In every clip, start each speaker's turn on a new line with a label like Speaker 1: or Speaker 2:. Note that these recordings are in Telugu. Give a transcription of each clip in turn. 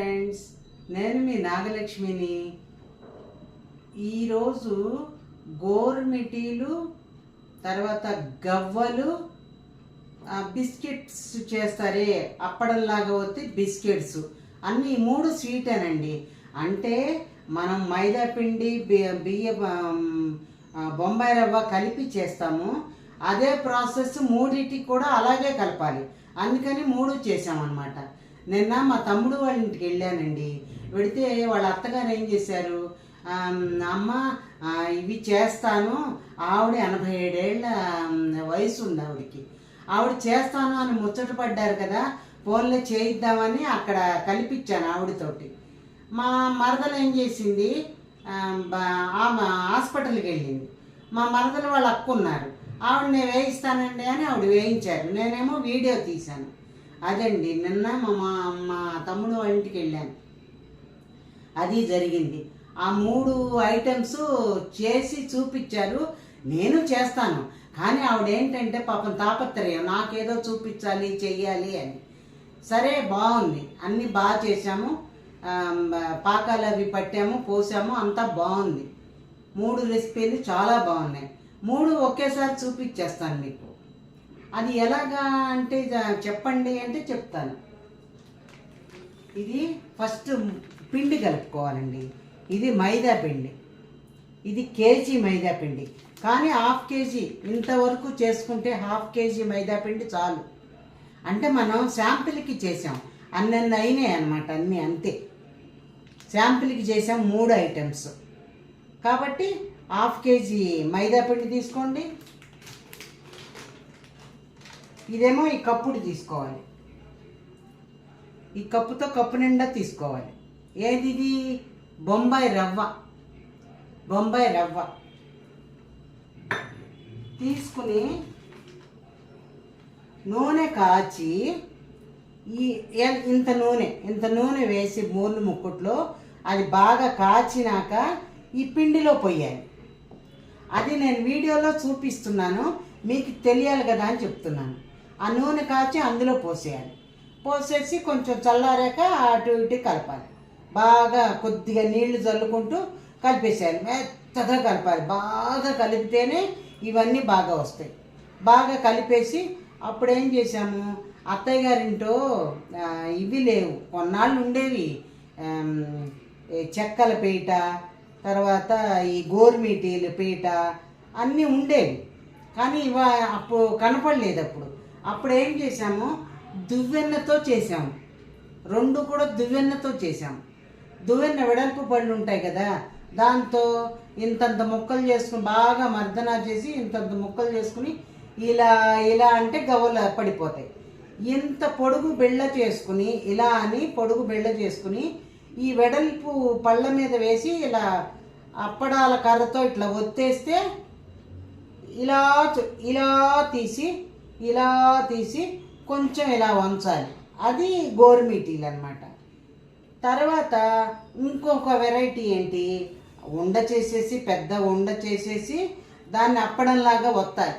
Speaker 1: ఫ్రెండ్స్ నేను మీ నాగలక్ష్మిని. ఈరోజు గోరుమిటీలు తర్వాత గవ్వలు బిస్కెట్స్ చేస్తారే అప్పడంలాగా వస్తే బిస్కెట్స్. అన్ని మూడు స్వీటేనండి అంటే మనం మైదా పిండి బియ్య బొంబాయి రవ్వ కలిపి చేస్తాము. అదే ప్రాసెస్ మూడింటికి కూడా అలాగే కలపాలి. అందుకని మూడు చేసామన్నమాట నిన్న మా తమ్ముడు వాళ్ళ ఇంటికి వెళ్ళానండి. వెడితే వాళ్ళ అత్తగారు ఏం చేశారు? అమ్మ ఇవి చేస్తాను. ఆవిడ ఎనభై ఏడేళ్ళ వయసు ఉంది ఆవిడకి. ఆవిడ చేస్తాను అని ముచ్చట పడ్డారు కదా ఫోన్లో చేయిద్దామని అక్కడ కల్పించాను ఆవిడతోటి. మా మరదలు ఏం చేసింది? ఆ, ఆమె హాస్పిటల్కి వెళ్ళింది. మా మరదలు వాళ్ళు అక్కున్నారు ఆవిడ నేను వేయిస్తానండి అని ఆవిడ వేయించారు. నేనేమో వీడియో తీశాను. అదండి నిన్న మా మా- మా తమ్ముడు ఇంటికి వెళ్ళాను. అది జరిగింది. ఆ మూడు ఐటమ్స్ చేసి చూపించారు. నేను చేస్తాను. కానీ ఆవిడ ఏంటంటే పాపం తాపత్రయం. నాకేదో చూపించాలి చెయ్యాలి అని. సరే బాగుంది. అన్నీ బాగా చేసాము పాకాలు అవి పట్టాము పోసాము. అంతా బాగుంది. మూడు రెసిపీలు చాలా బాగున్నాయి. మూడు ఒకేసారి చూపించేస్తాను మీకు. అది ఎలాగా అంటే చెప్పండి అంటే చెప్తాను. ఇది ఫస్ట్ పిండి కలుపుకోవాలండి. ఇది మైదా పిండి. ఇది కేజీ మైదా పిండి. కానీ హాఫ్ కేజీ ఇంతవరకు చేసుకుంటే హాఫ్ కేజీ మైదా పిండి చాలు. అంటే మనం శాంపిల్కి చేసాం. అన్నన్ని అయినాయి అనమాట అన్నీ అంతే. శాంపిల్కి చేసాం మూడు ఐటమ్స్. కాబట్టి హాఫ్ కేజీ మైదా పిండి తీసుకోండి. ఇదేమో ఈ కప్పుడు తీసుకోవాలి. ఈ కప్పుతో కప్పు నిండా తీసుకోవాలి. ఏది ఇది బొంబాయి రవ్వ. బొంబాయి రవ్వ. తీసుకుని నూనె కాచి ఈ ఇంత నూనె ఇంత నూనె వేసి మూలు ముక్కుట్లో అది బాగా కాచినాక ఈ పిండిలో పోయాలి. అది నేను వీడియోలో చూపిస్తున్నాను మీకు తెలియాలి కదా అని చెప్తున్నాను. ఆ నూనె కాచి అందులో పోసేయాలి. పోసేసి కొంచెం చల్లారాక అటు ఇటు కలపాలి. బాగా కొద్దిగా నీళ్ళు చల్లుకుంటూ కలిపేసేయాలి. మెత్తగా కలపాలి. బాగా కలిపితేనే ఇవన్నీ బాగా వస్తాయి. బాగా కలిపేసి అప్పుడు ఏం చేసాము అత్తయ్య గారింటో ఇవి లేవు. కొన్నాళ్ళు ఉండేవి. చెక్కల పీట తర్వాత ఈ గోరుమీటీల పీట అన్నీ ఉండేవి. కానీ ఇవ అప్పుడు కనపడలేదు అప్పుడు. అప్పుడు ఏం చేసాము దువ్వెన్నతో చేసాము రెండు కూడా దువ్వెన్నతో చేసాము దువ్వెన్న వెడల్పు పళ్ళు ఉంటాయి కదా దాంతో ఇంతంత ముక్కలు చేసుకుని బాగా మర్దన చేసి ఇంతంత ముక్కలు చేసుకుని ఇలా ఇలా అంటే గవ్వలు పడిపోతాయి. ఇంత పొడుగు బెళ్ళ చేసుకుని ఇలా అని పొడుగు బెళ్ళ చేసుకుని ఈ వెడల్పు పళ్ళ మీద వేసి ఇలా అప్పడాల కర్రతో ఇట్లా ఒత్తేస్తే ఇలా ఇలా తీసి ఇలా తీసి కొంచెం ఇలా వంచాలి. అది గోరుమిటీలు అనమాట తర్వాత ఇంకొక వెరైటీ ఏంటి? ఉండ చేసేసి పెద్ద ఉండ చేసేసి దాన్ని అప్పడంలాగా ఒత్తాలి.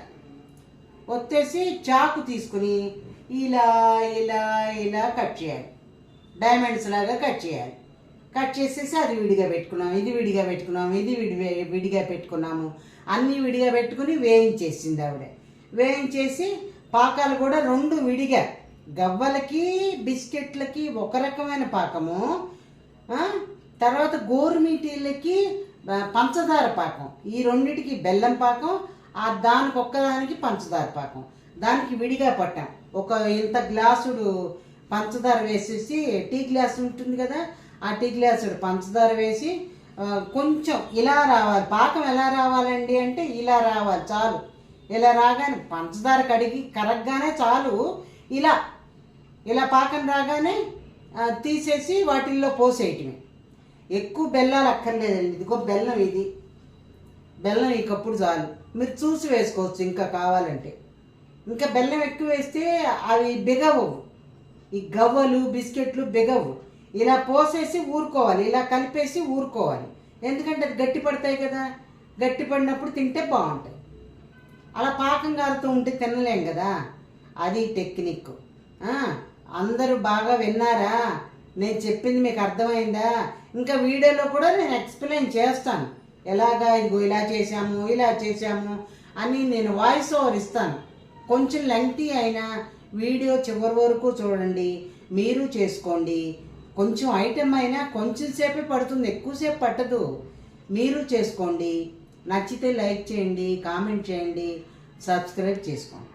Speaker 1: వచ్చేసి చాకు తీసుకుని ఇలా ఇలా ఇలా కట్ చేయాలి. డైమండ్స్ లాగా కట్ చేయాలి. కట్ చేసేసి అది విడిగా పెట్టుకున్నాం ఇది విడిగా పెట్టుకున్నాం ఇది విడి విడిగా పెట్టుకున్నాము. అన్నీ విడిగా పెట్టుకుని వేయించేసింది ఆవిడ. వేయించేసి పాకాలు కూడా రెండు విడిగా. గవ్వలకి బిస్కెట్లకి ఒక రకమైన పాకము. తర్వాత గోరుమీటీలకి పంచదార పాకం. ఈ రెండిటికి బెల్లం పాకం ఆ దానికి ఒక్కదానికి పంచదార పాకం. దానికి విడిగా పట్టాం. ఒక ఇంత గ్లాసుడు పంచదార వేసేసి టీ గ్లాస్ ఉంటుంది కదా ఆ టీ గ్లాసుడు పంచదార వేసి కొంచెం ఇలా రావాలి. పాకం ఎలా రావాలండి అంటే ఇలా రావాలి చాలు. ఇలా రాగానే పంచదార కడిగి కరగ్గానే చాలు. ఇలా ఇలా పాకం రాగానే తీసేసి వాటిల్లో పోసేయటమే. ఎక్కువ బెల్లాలు అక్కర్లేదండి. ఇదిగో బెల్లం ఇది. బెల్లం ఈ కప్పుడు చాలు. మీరు చూసి వేసుకోవచ్చు ఇంకా కావాలంటే. ఇంకా బెల్లం ఎక్కువ వేస్తే అవి బిగవు ఈ గవ్వలు బిస్కెట్లు బిగవు ఇలా పోసేసి ఊరుకోవాలి. ఇలా కలిపేసి ఊరుకోవాలి. ఎందుకంటే అది గట్టి పడతాయి కదా. గట్టి పడినప్పుడు తింటే బాగుంటాయి. అలా పాకం కారుతూ ఉంటే తినలేం కదా? అది టెక్నిక్. అందరూ బాగా విన్నారా? నేను చెప్పింది మీకు అర్థమైందా? ఇంకా వీడియోలో కూడా నేను ఎక్స్ప్లెయిన్ చేస్తాను. ఎలాగా ఇదిగో ఇలా చేశాము ఇలా చేశాము అని నేను వాయిస్ ఓవర్ ఇస్తాను. కొంచెం లెంగ్తీ అయినా వీడియో చివరి వరకు చూడండి మీరు చేసుకోండి. కొంచెం ఐటెం అయినా కొంచెం సేపే పడుతుంది ఎక్కువసేపు పట్టదు. మీరు చేసుకోండి. నచ్చితే లైక్ చేయండి కామెంట్ చేయండి సబ్స్క్రైబ్ చేసుకోండి.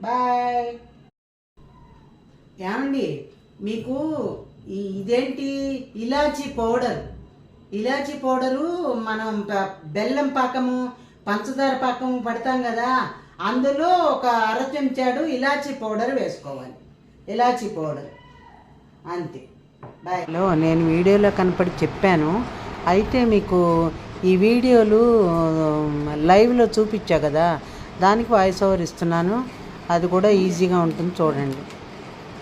Speaker 1: బాయ్. ఏమండి మీకు ఇదేంటి ఇలాచీ పౌడర్? ఇలాచీ పౌడరు మనం బెల్లం పాకము పంచదార పాకము పడతాం కదా అందులో ఒక అర చెంచాడు ఇలాచీ పౌడర్ వేసుకోవాలి. ఇలాచీ పౌడర్. అంతే. బాయ్. హలో నేను వీడియోలో కనపడి చెప్పాను. అయితే మీకు ఈ వీడియోలు లైవ్లో చూపించా కదా దానికి వాయిస్ ఓవర్ ఇస్తున్నాను. అది కూడా ఈజీగా ఉంటుంది చూడండి.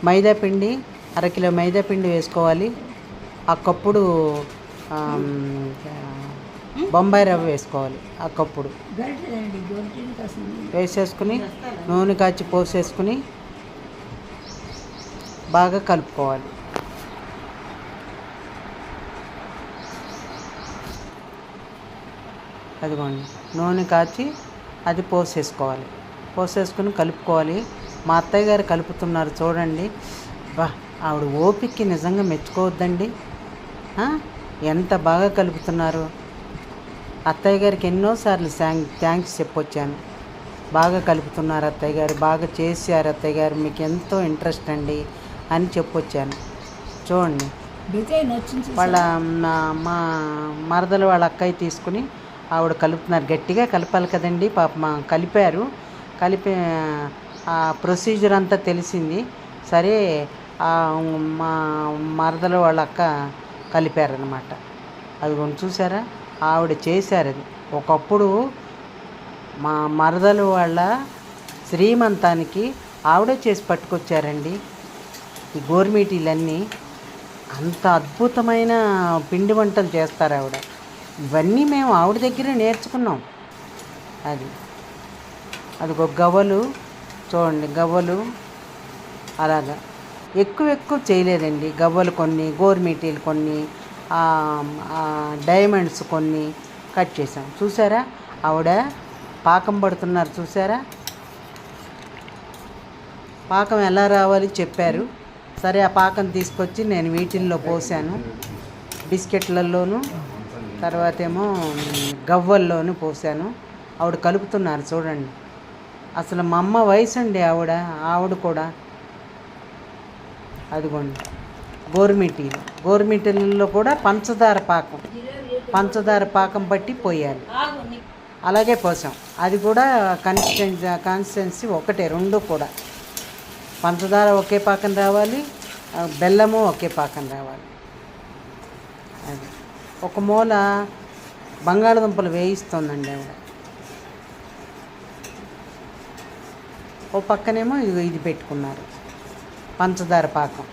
Speaker 1: మైదాపిండి అరకిలో మైదాపిండి వేసుకోవాలి. ఆ కప్పుడు బొంబాయి రవ్వ వేసుకోవాలి ఆ కప్పుడు. వేసేసుకుని నూనె కాచి పోసేసుకుని బాగా కలుపుకోవాలి. అదిగోండి. నూనె కాచి అది పోసేసుకోవాలి పోసేసుకుని కలుపుకోవాలి. మా అత్తయ్య గారు కలుపుతున్నారు చూడండి. బా ఆవిడ ఓపికకి నిజంగా మెచ్చుకోవద్దండి? ఎంత బాగా కలుపుతున్నారు. అత్తయ్య గారికి ఎన్నోసార్లు థ్యాంక్ థ్యాంక్స్ చెప్పొచ్చాను. బాగా కలుపుతున్నారు అత్తయ్య గారు. బాగా చేశారు అత్తయ్య గారు. మీకు ఎంతో ఇంట్రెస్ట్ అండి అని చెప్పొచ్చాను. చూడండి. వాళ్ళ మా మరదలు వాళ్ళ అక్కయ్య తీసుకుని ఆవిడ కలుపుతున్నారు. గట్టిగా కలపాలి కదండి. పాప కలిపారు. కలిపి ఆ ప్రొసీజర్ అంతా తెలిసింది. సరే ఆ మా మరదలు వాళ్ళ అక్క కలిపారనమాట అది కొన్ని చూసారా? ఆవిడ చేశారు అది ఒకప్పుడు మా మరదలు వాళ్ళ శ్రీమంతానికి ఆవిడే చేసి పట్టుకొచ్చారండి. ఈ గోర్మీటీలన్నీ. అంత అద్భుతమైన పిండి వంటలు చేస్తారు ఆవిడ. ఇవన్నీ మేము ఆవిడ దగ్గర నేర్చుకున్నాం. అది. అది ఒక గవ్వలు చూడండి గవ్వలు. అలాగా. ఎక్కువ ఎక్కువ చేయలేదండి. గవ్వలు కొన్ని గోర్మీటీలు కొన్ని డైమండ్స్ కొన్ని కట్ చేసాం చూసారా? ఆవిడ పాకం పడుతున్నారు చూసారా? పాకం ఎలా రావాలి చెప్పారు. సరే ఆ పాకం తీసుకొచ్చి నేను వీటిల్లో పోసాను. బిస్కెట్లలోనూ తర్వాత ఏమో గవ్వల్లోనూ పోసాను ఆవిడ కలుపుతున్నారు చూడండి. అసలు మా అమ్మ వయసు అండి ఆవిడ ఆవిడ కూడా. అదిగోండి. గోరుమిటీలు గోరుమిటీలలో కూడా పంచదార పాకం. పంచదార పాకం బట్టి పోయాలి. అలాగే పోసాం. అది కూడా కన్సిస్టెన్సీ కాన్సిస్టెన్సీ ఒకటే రెండు కూడా. పంచదార ఒకే పాకం రావాలి. బెల్లము ఒకే పాకం రావాలి. అది. ఒక మూల బంగాళదుంపలు వేయిస్తోందండి ఆవిడ. ఓ పక్కనేమో ఇది ఇది పెట్టుకున్నారు. పంచదార పాకం.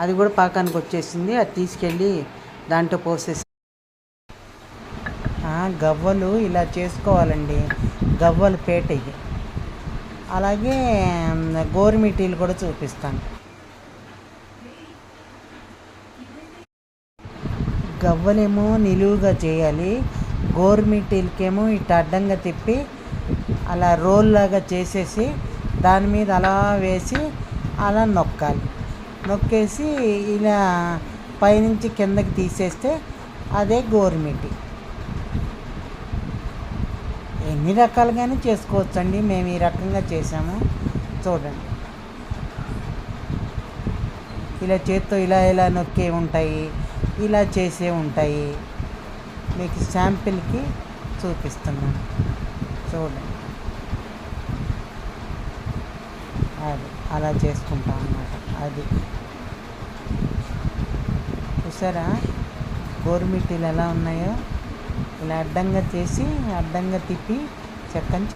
Speaker 1: అది. కూడా పాకానికి వచ్చేసింది. అది తీసుకెళ్ళి దాంట్లో పోసేసి గవ్వలు ఇలా చేసుకోవాలండి. గవ్వలు పేట అలాగే గోరుమిటీలు కూడా చూపిస్తాను. గవ్వలేమో నిలువుగా చేయాలి. గోరుమిటీలకేమో ఇటు అడ్డంగా తిప్పి అలా రోల్ లాగా చేసేసి దాని మీద అలా వేసి అలా నొక్కాలి. నొక్కేసి ఇలా పైనుంచి కిందకి తీసేస్తే అదే గోరుమిటి ఎన్ని రకాలుగానే చేసుకోవచ్చండి. మేము ఈ రకంగా చేసాము చూడండి. ఇలా చేత్తో ఇలా ఇలా నొక్కే ఉంటాయి ఇలా చేసే ఉంటాయి. మీకు శాంపిల్కి చూపిస్తున్నాను. చూడండి. అది అలా చేసుకుంటాం అన్నమాట. అది చూసారా? గోరుమిట్టీలు ఎలా ఉన్నాయో? ఇలా అడ్డంగా చేసి అడ్డంగా తిప్పి చెక్కని